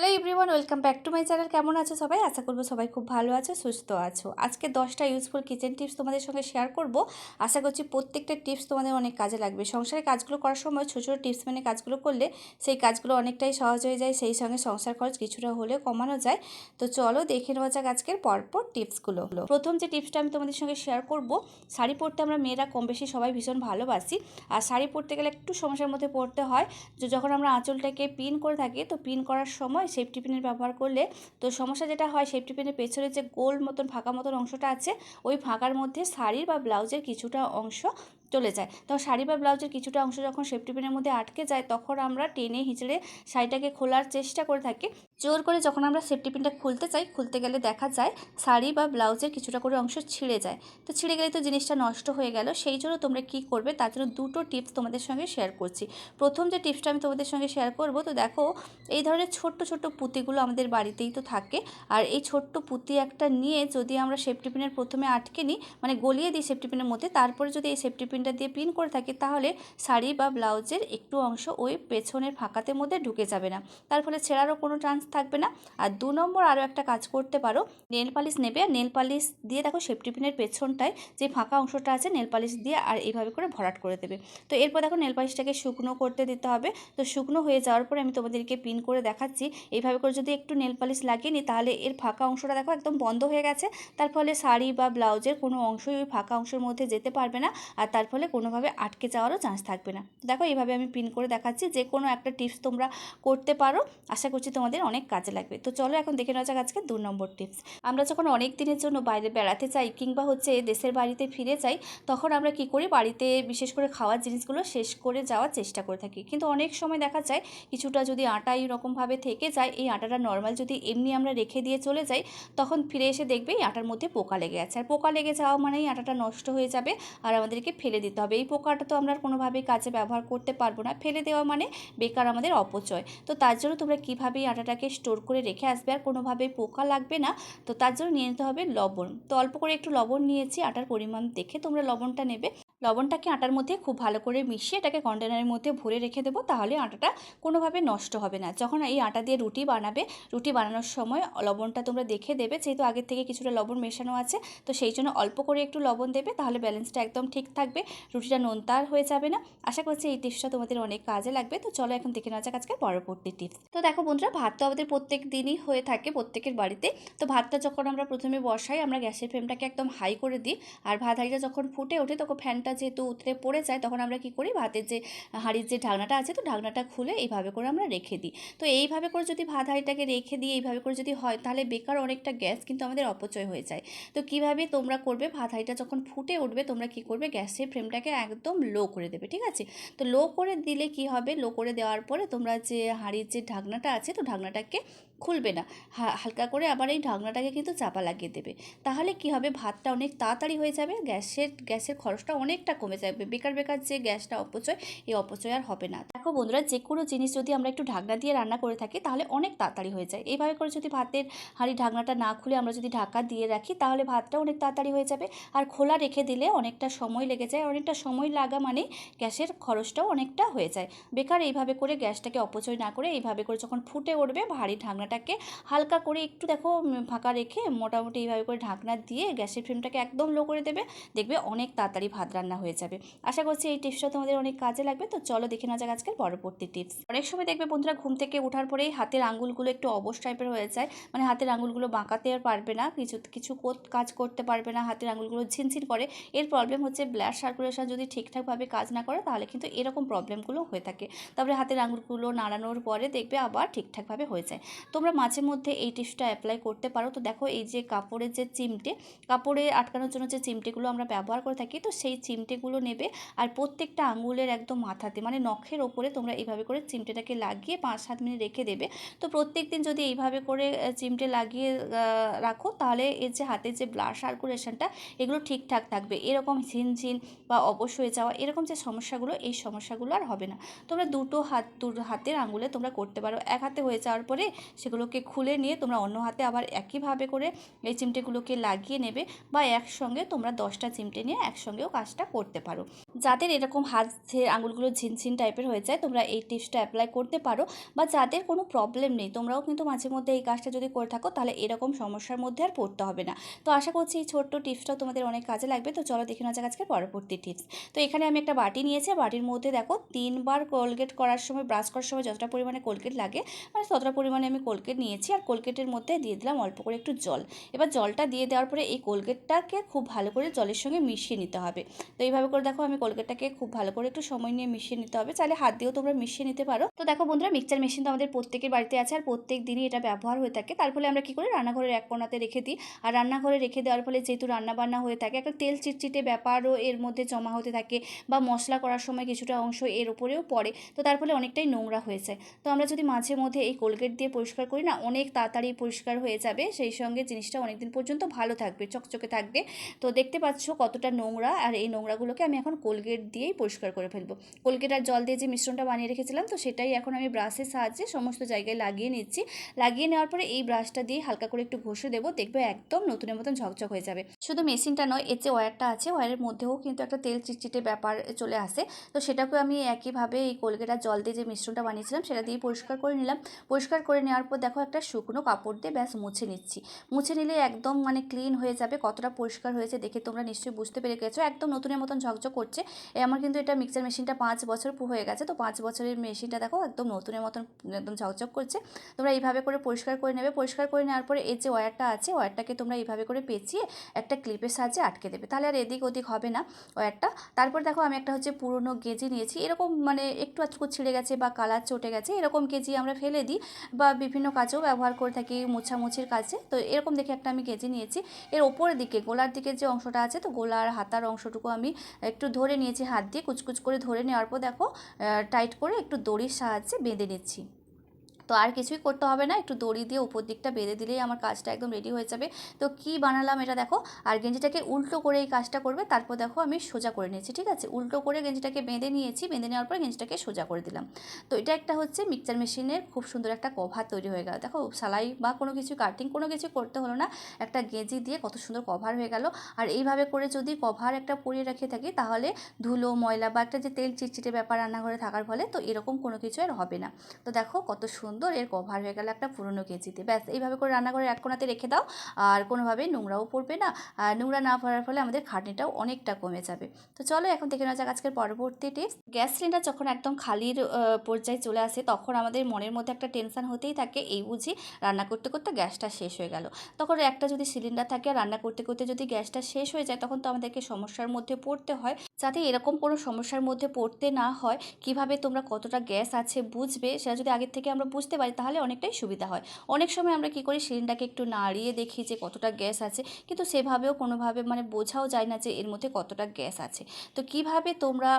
Hello everyone welcome back to my channel কেমন আছো সবাই? আশা করব সবাই খুব ভালো আছো, সুস্থ আছো। আজকে দশটা ইউজফুল কিচেন টিপস তোমাদের সঙ্গে শেয়ার করব। আশা করছি প্রত্যেকটা টিপস তোমাদের অনেক কাজে লাগবে। সংসারে কাজগুলো করার সময় ছোটো ছোটো টিপস মেনে কাজগুলো করলে সেই কাজগুলো অনেকটাই সহজ হয়ে যায়। সেই সঙ্গে সংসার খরচ কিছুটা হলেও কমানো যায়। তো চলো দেখে নেওয়া যাক আজকের পরপর টিপসগুলো হলো প্রথম যে টিপসটা আমি তোমাদের সঙ্গে শেয়ার করব, শাড়ি পরতে আমরা মেয়েরা কম বেশি সবাই ভীষণ ভালোবাসি। আর শাড়ি পরতে গেলে একটু সমস্যার মধ্যে পড়তে হয়। যখন আমরা আঁচলটাকে পিন করে থাকি, তো পিন করার সময় সেফটি পিনের ব্যবহার করলে তো সমস্যা যেটা হয় সেফটি পিনের পেছনে যে গোল মতন ফাঁকা মতন অংশটা আছে, ওই ফাঁকার মধ্যে শাড়ির বা ব্লাউজের কিছুটা অংশ চলে যায়। তো শাড়ি বা ব্লাউজের কিছুটা অংশ যখন সেফটি পিনের মধ্যে আটকে যায়, তখন আমরা টেনে হিঁচড়ে শাড়িটাকে খোলার চেষ্টা করে থাকি। জোর করে যখন আমরা সেফটি পিনটা খুলতে চাই, খুলতে গেলে দেখা যায় শাড়ি বা ব্লাউজের কিছুটা করে অংশ ছিঁড়ে যায়। তো ছিঁড়ে গেলে তো জিনিসটা নষ্ট হয়ে গেল। সেই জন্য তোমরা কি করবে, তার জন্য দুটো টিপস তোমাদের সঙ্গে শেয়ার করছি। প্রথম যে টিপসটা আমি তোমাদের সঙ্গে শেয়ার করব, তো দেখো, এই ধরনের ছোট্ট ছোট্ট পুঁতিগুলো আমাদের বাড়িতেই তো থাকে। আর এই ছোট্ট পুঁতি একটা নিয়ে যদি আমরা সেফটি পিনের প্রথমে আটকে নিই মানে গলিয়ে দিই সেফটি পিনের মধ্যে, তারপরে যদি এই সেফটি পিনটা দিয়ে পিন করে থাকি, তাহলে শাড়ি বা ব্লাউজের একটু অংশ ওই পেছনের ফাঁকাতে মধ্যে ঢুকে যাবে না। তার ফলে ছেঁড়ারও কোনো চান্স থাকবে না। আর দু নম্বর আরও একটা কাজ করতে পারো নেল পালিশ নেবে। আর নেল পালিশ দিয়ে দেখো সেফটি পিনের পেছনটায় যে ফাঁকা অংশটা আছে নেল পালিশ দিয়ে আর এইভাবে করে ভরাট করে দেবে। তো এরপর দেখো নেল পালিশটাকে শুকনো করতে দিতে হবে। তো শুকনো হয়ে যাওয়ার পরে আমি তোমাদেরকে পিন করে দেখাচ্ছি। এইভাবে করে যদি একটু নেল পালিশ লাগিয়ে নিই, তাহলে এর ফাঁকা অংশটা দেখো একদম বন্ধ হয়ে গেছে। তার ফলে শাড়ি বা ব্লাউজের কোনো অংশই ওই ফাঁকা অংশের মধ্যে যেতে পারবে না। আর তার ফলে কোনোভাবে আটকে যাওয়ারও চান্স থাকবে না। দেখো, এইভাবে আমি পিন করে দেখাচ্ছি, যে কোনো একটা টিপস তোমরা করতে পারো। আশা করছি তোমাদের অনেক কাজে লাগবে। তো চলো এখন দেখে নেওয়া যাক আজকে দু নম্বর টিপস আমরা যখন অনেক দিনের জন্য বাইরে বেড়াতে চাই কিংবা হচ্ছে দেশের বাড়িতে ফিরে যাই, তখন আমরা কি করি? বাড়িতে বিশেষ করে খাওয়ার জিনিসগুলো শেষ করে যাওয়ার চেষ্টা করে থাকি। কিন্তু অনেক সময় দেখা যায়, কিছুটা যদি আটা এইরকমভাবে থেকে যায়, এই আটাটা নর্মাল যদি এমনি আমরা রেখে দিয়ে চলে যাই, তখন ফিরে এসে দেখবে এই আটার মধ্যে পোকা লেগে আছে। আর পোকা লেগে যাওয়া মানেই আটাটা নষ্ট হয়ে যাবে, আর আমাদেরকে ফেলে দিতে হবে। এই পোকাটা তো আমরা কোনোভাবেই কাজে ব্যবহার করতে পারব না। ফেলে দেওয়া মানে বেকার আমাদের অপচয়। তো তার জন্য তোমরা কীভাবে আটাটাকে স্টোর করে রেখে আসবে আর কোনোভাবেই পোকা লাগবে না? তো তার জন্য নিয়ে নিতে হবে লবণ। তো অল্প করে একটু লবণ নিয়েছি, আটার পরিমাণ দেখে তোমরা লবণটা নেবে। লবণটাকে আটার মধ্যে খুব ভালো করে মিশিয়ে এটাকে কন্টেনারের মধ্যে ভরে রেখে দেবো, তাহলে আটাটা কোনোভাবে নষ্ট হবে না। যখন এই আটা দিয়ে রুটি বানাবে, রুটি বানানোর সময় লবণটা তোমরা দেখে দেবে, যেহেতু আগের থেকে কিছুটা লবণ মেশানো আছে, তো সেই জন্য অল্প করে একটু লবণ দেবে, তাহলে ব্যালেন্সটা একদম ঠিক থাকবে, রুটিটা নোনতার হয়ে যাবে না। আশা করছি এই টিপসটা তোমাদের অনেক কাজে লাগবে, তো চলো এখন দেখে নেওয়া যাক আজকে পরবর্তী টিপস তো দেখো বন্ধুরা, ভাত তো আমাদের প্রত্যেক দিনই হয়ে থাকে, প্রত্যেকের বাড়িতে। তো ভাতটা যখন আমরা প্রথমে বসাই, আমরা গ্যাসের ফ্লেমটাকে একদম হাই করে দিই, আর ভাত হাঁড়িটা যখন ফুটে ওঠে, তখন ফ্যানটা যেহেতু উতরে পড়ে যায়, তখন আমরা কি করি? ভাতের যে, হাঁড়ির যে ঢাকনাটা আছে, তো ঢাকনাটা খুলে এইভাবে করে আমরা রেখে দিই। তো এইভাবে করে যদি ভাত হাঁড়িটাকে রেখে দিই এইভাবে করে যদি হয়, তাহলে বেকার অনেকটা গ্যাস কিন্তু আমাদের অপচয় হয়ে যায়। তো কীভাবে তোমরা করবে? ভাত হাঁড়িটা যখন ফুটে উঠবে, তোমরা কি করবে? গ্যাসের ফ্লেমটাকে একদম লো করে দেবে, ঠিক আছে? তো লো করে দিলে কি হবে? লো করে দেওয়ার পরে তোমরা যে, হাঁড়ির যে ঢাকনাটা আছে, তো ঢাকনাটাকে খুলবে না। হালকা করে আবার এই ঢাকনাটাকে কিন্তু চাপা লাগিয়ে দেবে। তাহলে কি হবে? ভাতটা অনেক তাড়াতাড়ি হয়ে যাবে, গ্যাসের গ্যাসের খরচটা অনেকটা কমে যাবে। বেকার বেকার যে গ্যাসটা অপচয়, এই অপচয় আর হবে না। দেখো বন্ধুরা যে কোনো জিনিস যদি আমরা একটু ঢাকনা দিয়ে রান্না করে থাকি, তাহলে অনেক তাড়াতাড়ি হয়ে যায়। এইভাবে করে যদি ভাতের হাঁড়ি ঢাকনাটা না খুলে আমরা যদি ঢাকা দিয়ে রাখি, তাহলে ভাতটা অনেক তাড়াতাড়ি হয়ে যাবে। আর খোলা রেখে দিলে অনেকটা সময় লেগে যায়। অনেকটা সময় লাগা মানে গ্যাসের খরচটাও অনেকটা হয়ে যায়। বেকার এইভাবে করে গ্যাসটাকে অপচয় না করে এইভাবে করে যখন ফুটে উঠবে ভারী ঢাকনাটাকে হালকা করে একটু দেখো ফাঁকা রেখে মোটামুটি এইভাবে করে ঢাকনা দিয়ে গ্যাসের ফ্লেমটাকে একদম লো করে দেবে, দেখবে অনেক তাড়াতাড়ি ভাত রান্না হয়ে যাবে। আশা করছি এই টিপসটা তোমাদের অনেক কাজে লাগবে। তো চলো দেখে নেওয়া যাক আজকের পরবর্তী টিপস অনেক সময় দেখবে বন্ধুরা ঘুম থেকে ওঠার পরেই হাতের আঙ্গুলগুলো একটু অবশ টাইপের হয়ে যায়। মানে হাতের আঙ্গুলগুলো বাঁকাতে আর পারবে না, কিছু কিছু কাজ করতে পারবে না, হাতের আঙ্গুলগুলো ঝিনঝিন করে। এর প্রবলেম হচ্ছে ব্লাড সার্কুলেশন যদি ঠিকঠাকভাবে কাজ না করে, তাহলে কিন্তু এরকম প্রবলেমগুলো হয়ে থাকে। তারপরে হাতের আঙ্গুলগুলো নাড়ানোর পরে দেখবে আবার ঠিকঠাকভাবে হয়ে যায়। তোমরা মাঝে মধ্যে এই টিপসটা অ্যাপ্লাই করতে পারো। তো দেখো এই যে কাপড়ের যে চিমটে, কাপড়ে আটকানোর জন্য যে চিমটেগুলো আমরা ব্যবহার করে থাকি, তো সেই চিমটেগুলো নেবে আর প্রত্যেকটা আঙুলের একদম মাথাতে মানে নখের ওপরে তোমরা এইভাবে করে চিমটেটাকে লাগিয়ে পাঁচ সাত মিনিট রেখে দেবে। তো প্রত্যেক দিন যদি এইভাবে করে চিমটে লাগিয়ে রাখো, তাহলে এর যে হাতের যে ব্লাড সার্কুলেশনটা, এগুলো ঠিকঠাক থাকবে। এরকম ঝিনঝিন বা অবশ হয়ে যাওয়া, এরকম যে সমস্যাগুলো, এই সমস্যাগুলো আর হবে না। তোমরা দুটো হাত, দু হাতের আঙুলে তোমরা করতে পারো। এক হাতে হয়ে যাওয়ার পরে সেগুলোকে খুলে নিয়ে তোমরা অন্য হাতে আবার একইভাবে করে এই চিমটেগুলোকে লাগিয়ে নেবে বা একসঙ্গে তোমরা দশটা চিমটে নিয়ে একসঙ্গেও কাজটা করতে পারো। যাদের এরকম হাতের আঙুলগুলো ঝিনঝিন টাইপের হয়েছে যায়, তোমরা এই টিপসটা অ্যাপ্লাই করতে পারো, বা যাদের কোনো প্রবলেম নেই, তোমরাও কিন্তু মাঝে মধ্যে এই কাজটা যদি করে থাকো, তাহলে এরকম সমস্যার মধ্যে আর পড়তে হবে না। তো আশা করছি এই ছোট্ট টিপসটাও তোমাদের অনেক কাজে লাগবে, তো চলো দেখে নেওয়া যাক আজকে পরবর্তী টিপস তো এখানে আমি একটা বাটি নিয়েছি, বাটির মধ্যে দেখো, তিনবার কোলগেট করার সময় ব্রাশ করার সময় যতটা পরিমাণে কোলগেট লাগে মানে ততটা পরিমাণে আমি কোলগেট নিয়েছি, আর কোলগেটের মধ্যে দিয়ে দিলাম অল্প করে একটু জল। এবার জলটা দিয়ে দেওয়ার পরে এই কোলগেটটাকে খুব ভালো করে জলের সঙ্গে মিশিয়ে নিতে হবে। তো এইভাবে করে দেখো, আমি কোলগেটটাকে খুব ভালো করে একটু সময় নিয়ে মিশিয়ে নিতে হবে, চাইলে হাত দিয়েও তোমরা মিশিয়ে নিতে পারো। তো দেখো বন্ধুরা, মিক্সচার মেশিন তো আমাদের প্রত্যেকের বাড়িতে আছে আর প্রত্যেক দিনই এটা ব্যবহার হয়ে থাকে। তার ফলে আমরা কী করি, রান্নাঘরের এক কোণাতে রেখে দিই। আর রান্নাঘরে রেখে দেওয়ার ফলে যেহেতু রান্নাবান্না হয়ে থাকে, একটা তেল চিটচিটে ব্যাপারও এর মধ্যে জমা হতে থাকে বা মশলা করার সময় কিছুটা অংশ এর উপরেও পড়ে। তো তার ফলে অনেকটাই নোংরা হয়ে যায় তো আমরা যদি মাঝে মধ্যে এই কোলগেট দিয়ে পরিষ্কার করি না, অনেক তাড়াতাড়ি পরিষ্কার হয়ে যাবে। সেই সঙ্গে জিনিসটা অনেকদিন পর্যন্ত ভালো থাকবে, চকচকে থাকবে। তো দেখতে পাচ্ছ কতটা নোংরা। আর এই নোংরাগুলোকে আমি এখন কোলগেট দিয়েই পরিষ্কার করে ফেলব। কোলগেট আর জল দিয়ে যে মিশ্রণটা বানিয়ে রেখেছিলাম, তো সেটাই এখন আমি ব্রাশের সাহায্যে সমস্ত জায়গায় লাগিয়ে নিচ্ছি। লাগিয়ে নেওয়ার পরে এই ব্রাশটা দিয়ে হালকা করে একটু ঘষে দেবো, দেখবে একদম নতুনের মতন ঝকঝক হয়ে যাবে। শুধু মেশিনটা নয়, এর যে ওয়্যারটা আছে ওয়্যারের মধ্যেও কিন্তু একটা তেল চিটচিটে ব্যাপার চলে আসে। তো সেটাকে আমি একইভাবে এই কোলগেট জল দিয়ে যে মিশ্রণটা বানিয়েছিলাম, সেটা দিয়ে পরিষ্কার করে নিলাম। পরিষ্কার করে নেওয়ার পর দেখো একটা শুকনো কাপড় দিয়ে ব্যাস মুছে নিচ্ছি। মুছে নিলে একদম মানে ক্লিন হয়ে যাবে, কতটা পরিষ্কার হয়েছে দেখে তোমরা নিশ্চয়ই বুঝতে পেরে গেছো। একদম নতুনের মতন ঝকঝক করছে। আমার কিন্তু এটা মিক্সার মেশিনটা পাঁচ বছর হয়ে গেছে, তো পাঁচ বছরের মেশিনটা দেখো একদম নতুনের মতন, একদম ঝকঝক করছে। তোমরা এইভাবে করে পরিষ্কার করে নেবে। পরিষ্কার করে নেওয়ার পরে এর যে ওয়্যারটা আছে ওয়্যারটাকে তোমরা এইভাবে করে পেঁচিয়ে একটা ক্লিপের সাহায্যে আটকে দেবে। তাহলে আর এদিক ওদিক হবে না ওয়্যারটা তারপর দেখো আমি একটা হচ্ছে পুরনো গেজি নিয়েছি। এরকম মানে একটু আধটু ছিঁড়ে গেছে বা কালার চটে গেছে, এরকম কেজি আমরা ফেলে দিই বা বিভিন্ন কাজেও ব্যবহার করে থাকি মোছামুছির কাজে। তো এরকম দেখে একটা আমি কেজি নিয়েছি। এর ওপরের দিকে, গোলার দিকে যে অংশটা আছে, তো গোলার হাতার অংশটুকু আমি একটু ধরে নিয়েছি হাত দিয়ে, কুচকুচ করে ধরে নেওয়ার পর দেখো টাইট করে একটু দড়ির সাহায্যে বেঁধে নিচ্ছি। তো আর কিছুই করতে হবে না, একটু দড়ি দিয়ে উপর দিকটা বেঁধে দিলেই আমার কাজটা একদম রেডি হয়ে যাবে। তো কি বানালাম এটা দেখো, আর গেঞ্জিটাকে উল্টো করে এই কাজটা করবে, তারপর দেখো আমি সোজা করে নিয়েছি, ঠিক আছে? উল্টো করে গেঞ্জিটাকে বেঁধে নিয়েছি, বেঁধে নেওয়ার পর গেঞ্জিটাকে সোজা করে দিলাম। তো এটা একটা হচ্ছে মিক্সচার মেশিনের খুব সুন্দর একটা কভার তৈরি হয়ে গেল। দেখো, সেলাই বা কোনো কিছু কাটিং কোনো কিছু করতে হলো না, একটা গেঁজি দিয়ে কত সুন্দর কভার হয়ে গেল। আর এইভাবে করে যদি কভার একটা পরিয়ে রেখে থাকি, তাহলে ধুলো, ময়লা বা একটা যে তেল চিটচিটে ব্যাপার রান্নাঘরে থাকার ফলে, তো এরকম কোনো কিছু আর হবে না। তো দেখো কত সুন্দর এর কভার হয়ে গেল একটা পুরনো কেজিতে ব্যাস, এইভাবে করে রান্নাঘরের এক কোণাতে রেখে দাও, আর কোনোভাবে নোংরাও পড়বে না। আর নোংরা না পড়ার ফলে আমাদের খাটনিটাও অনেকটা কমে যাবে। তো চলো, এখন দেখে নেওয়া যাক আজকের পরবর্তী টিপস গ্যাস সিলিন্ডার যখন একদম খালির পর্যায়ে চলে আসে, তখন আমাদের মনের মধ্যে একটা টেনশান হতেই থাকে, এই বুঝি রান্না করতে করতে গ্যাসটা শেষ হয়ে গেল। তখন একটা যদি সিলিন্ডার থাকে রান্না করতে করতে যদি গ্যাসটা শেষ হয়ে যায়, তখন তো আমাদেরকে সমস্যার মধ্যে পড়তে হয়। যাতে এরকম কোনো সমস্যার মধ্যে পড়তে না হয়, কীভাবে তোমরা কতটা গ্যাস আছে বুঝবে, সেটা যদি আগের থেকে আমরা বুঝতে পারি, তাহলে অনেকটাই সুবিধা হয়। অনেক সময় আমরা কী করি সিলিন্ডারকে একটু নাড়িয়ে দেখি যে কতটা গ্যাস আছে, কিন্তু সেভাবেও কোনোভাবে মানে বোঝাও যায় না যে এর মধ্যে কতটা গ্যাস আছে। তো কীভাবে তোমরা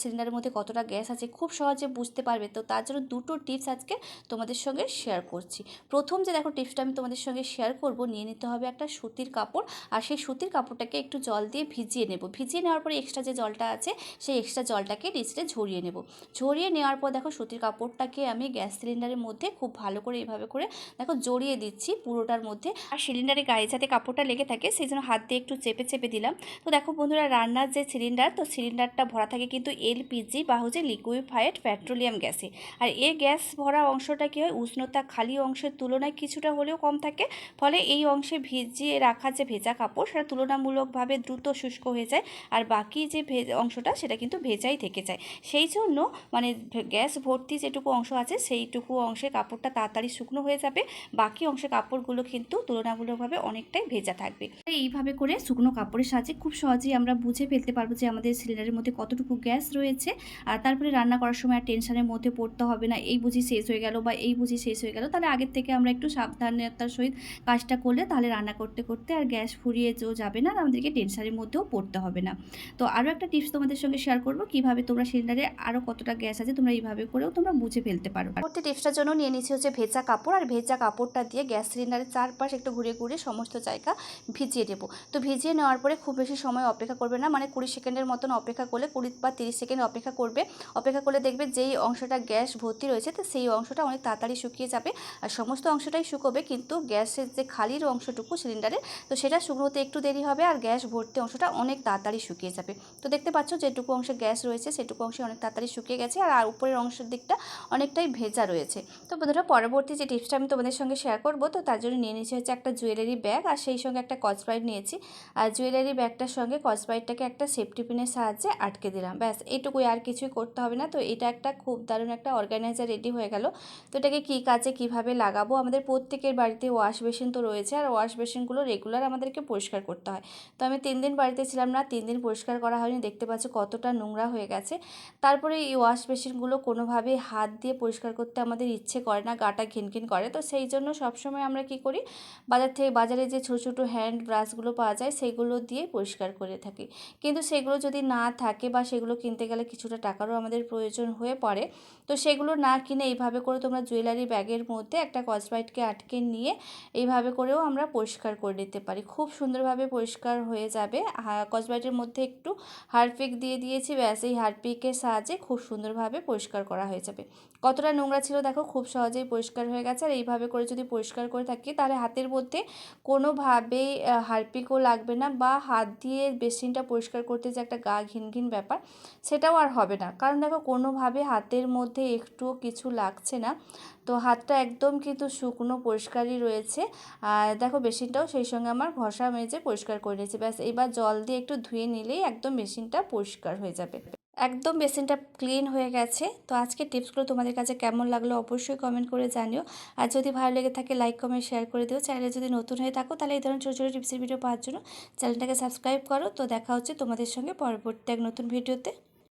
সিলিন্ডারের মধ্যে কতটা গ্যাস আছে খুব সহজে বুঝতে পারবে, তো তার জন্য দুটো টিপস আজকে তোমাদের সঙ্গে শেয়ার করছি। প্রথম যে দেখো টিপসটা আমি তোমাদের সঙ্গে শেয়ার করব, নিয়ে নিতে হবে একটা সুতির কাপড়, আর সেই সুতির কাপড়টাকে একটু জল দিয়ে ভিজিয়ে নেব। ভিজিয়ে নেওয়ার পরে এক্সট্রা যে জলটা আছে, সেই এক্সট্রা জলটাকে নিচে ঝরিয়ে নেব। ঝরিয়ে নেওয়ার পর দেখো সুতির কাপড়টাকে আমি গ্যাস সিলিন্ডারের মধ্যে খুব ভালো করে এইভাবে করে দেখো জড়িয়ে দিচ্ছি পুরোটার মধ্যে। আর সিলিন্ডারের গায়ে যাতে কাপড়টা লেগে থাকে, সেই জন্য হাত দিয়ে একটু চেপে চেপে দিলাম। তো দেখো বন্ধুরা, রান্নার যে সিলিন্ডার তো সিলিন্ডারটা ভরা থাকে কিন্তু এলপিজি বা হচ্ছে লিকুইফাইড পেট্রোলিয়াম গ্যাসে আর এর গ্যাস ভরা অংশটা কী হয়? উষ্ণতা খালি অংশের তুলনায় কিছুটা হলেও কম থাকে, ফলে এই অংশে ভিজিয়ে রাখা যে ভেজা কাপড়, সেটা তুলনামূলকভাবে দ্রুত শুষ্ক হয়ে যায়, আর বাকি যে অংশটা, সেটা কিন্তু ভেজাই থেকে যায়। সেই জন্য মানে গ্যাস ভর্তি যেটুকু অংশ আছে, সেইটুকু অংশে কাপড়টা তাড়াতাড়ি শুকনো হয়ে যাবে। বাকি অংশের কাপড়গুলো কিন্তু তুলনামূলকভাবে অনেকটাই ভেজা থাকবে। এইভাবে করে শুকনো কাপড়ের সাহায্যে খুব সহজেই আমরা বুঝে ফেলতে পারব যে আমাদের সিলিন্ডারের মধ্যে কতটুকু গ্যাস রয়েছে। আর তারপরে রান্না করার সময় আর টেনশনের মধ্যে পড়তে হবে না, এই বুঝি শেষ হয়ে গেল বা এই বুঝি শেষ হয়ে গেল। তাহলে আগের থেকে আমরা একটু সাবধানতার সহিত কাজটা করলে তাহলে রান্না করতে করতে আর গ্যাস ফুরিয়ে যেও যাবে না আর আমাদেরকে টেনশনের মধ্যেও পড়তে হবে না। তো আরও একটা টিপস তোমাদের সঙ্গে শেয়ার করব, কীভাবে তোমরা সিলিন্ডারে আরও কতটা গ্যাস আছে তোমরা এইভাবে করেও তোমরা বুঝে ফেলতে পারো। পরবর্তী টিপসটার জন্য জন্য নিয়ে নিচ্ছি হচ্ছে ভেজা কাপড়। আর ভেজা কাপড়টা দিয়ে গ্যাস সিলিন্ডারের চারপাশ একটু ঘুরে ঘুরে সমস্ত জায়গা ভিজিয়ে দেবো তো ভিজিয়ে নেওয়ার পরে খুব বেশি সময় অপেক্ষা করবে না। মানে কুড়ি সেকেন্ডের মতন অপেক্ষা করলে, কুড়ি বা তিরিশ সেকেন্ড অপেক্ষা করবে। অপেক্ষা করলে দেখবে যেই অংশটা গ্যাস ভর্তি রয়েছে, তো সেই অংশটা অনেক তাড়াতাড়ি শুকিয়ে যাবে। আর সমস্ত অংশটাই শুকোবে, কিন্তু গ্যাসের যে খালির অংশটুকু সিলিন্ডারে তো সেটা শুকনোতে একটু দেরি হবে আর গ্যাস ভর্তি অংশটা অনেক তাড়াতাড়ি শুকিয়ে যাবে। তো দেখতে পাচ্ছ যেটুকু অংশে গ্যাস রয়েছে, সেটুকু অংশে অনেক তাড়াতাড়ি শুকিয়ে গেছে। আর উপরের অংশের দিকটা অনেকটাই ভেজা রয়েছে। তো বন্ধুরা, পরবর্তী যে টিপসটা আমি তোমাদের সঙ্গে শেয়ার করব, তো তার জন্য নিয়ে নিয়েছি হচ্ছে একটা জুয়েলারি ব্যাগ আর সেই সঙ্গে একটা কচব্রাইট নিয়েছি। আর জুয়েলারি ব্যাগটার সঙ্গে কচব্রাইটটাকে একটা সেফটি পিনের সাহায্যে আটকে দিলাম। ব্যাস এইটুকুই আর কিছুই করতে হবে না। তো এটা একটা খুব দারুণ একটা অর্গানাইজার রেডি হয়ে গেল। তো এটাকে কী কাজে কীভাবে লাগাবো? আমাদের প্রত্যেকের বাড়িতে ওয়াশ বেসিন তো রয়েছে, আর ওয়াশ বেসিনগুলো রেগুলার আমাদেরকে পরিষ্কার করতে হয়। তো আমি তিন দিন বাড়িতে ছিলাম না, তিন দিন পরিষ্কার করা হয়নি। দেখতে পাচ্ছ কতটা নোংরা হয়ে গেছে। তারপরে এই ওয়াশ বেসিনগুলো কোনোভাবে হাত দিয়ে পরিষ্কার করতে আমাদের ইচ্ছে করে না, গাটা ঘিনঘিন করে। তো সেই জন্য সবসময় আমরা কি করি, বাজার থেকে বাজারে যে ছোটো ছোটো হ্যান্ড ব্রাশগুলো পাওয়া যায়, সেগুলো দিয়ে পরিষ্কার করে থাকি। কিন্তু সেগুলো যদি না থাকে বা সেগুলো কিনতে গেলে কিছুটা টাকারও আমাদের প্রয়োজন হয়ে পড়ে, তো সেগুলো না কিনে এইভাবে করে তোমরা জুয়েলারি ব্যাগের মধ্যে একটা কসবাইটকে আটকে নিয়ে এইভাবে করেও আমরা পরিষ্কার করে নিতে পারি। খুব সুন্দরভাবে পরিষ্কার হয়ে যাবে। কসবাইটের মধ্যে একটু হারপিক দিয়ে দিয়েছি, ব্যাস এই হারপিকের সাহায্যে খুব সুন্দরভাবে পরিষ্কার করা হয়ে যাবে। কতটা নোংরা ছিল দেখো, খুব সহজেই পরিষ্কার হয়ে গেছে। আর এইভাবে করে যদি পরিষ্কার করে থাকি, তাহলে হাতের মধ্যে কোনোভাবেই হারপিকও লাগবে না বা হাত দিয়ে বেসিনটা পরিষ্কার করতে যে একটা গা ঘিন ঘিন ব্যাপার, সেটাও আর হবে না। কারণ দেখো, কোনোভাবে হাতের মধ্যে একটুও কিছু লাগছে না। তো হাতটা একদম কিন্তু শুকনো, পরিষ্কারই রয়েছে। আর দেখো, বেসিনটাও সেই সঙ্গে আমার ঘষা মেজে পরিষ্কার করে নিয়েছে। ব্যাস, এবার জল দিয়ে একটু ধুয়ে নিলেই একদম মেশিনটা পরিষ্কার হয়ে যাবে। একদম বেসিনটা ক্লিন হয়ে গেছে। তো আজকে টিপসগুলো তোমাদের কাছে কেমন লাগল অবশ্যই কমেন্ট করে জানিও। আর যদি ভালো লেগে থাকে লাইক কমেন্ট শেয়ার করে দিও। চ্যানেলে যদি নতুন হয়ে থাকো, তাহলে এই ধরনের ছোটো ছোটো টিপসের ভিডিও পাওয়ার জন্য চ্যানেলটাকে সাবস্ক্রাইব করো। তো দেখা হচ্ছে তোমাদের সঙ্গে পরবর্তী এক নতুন ভিডিওতে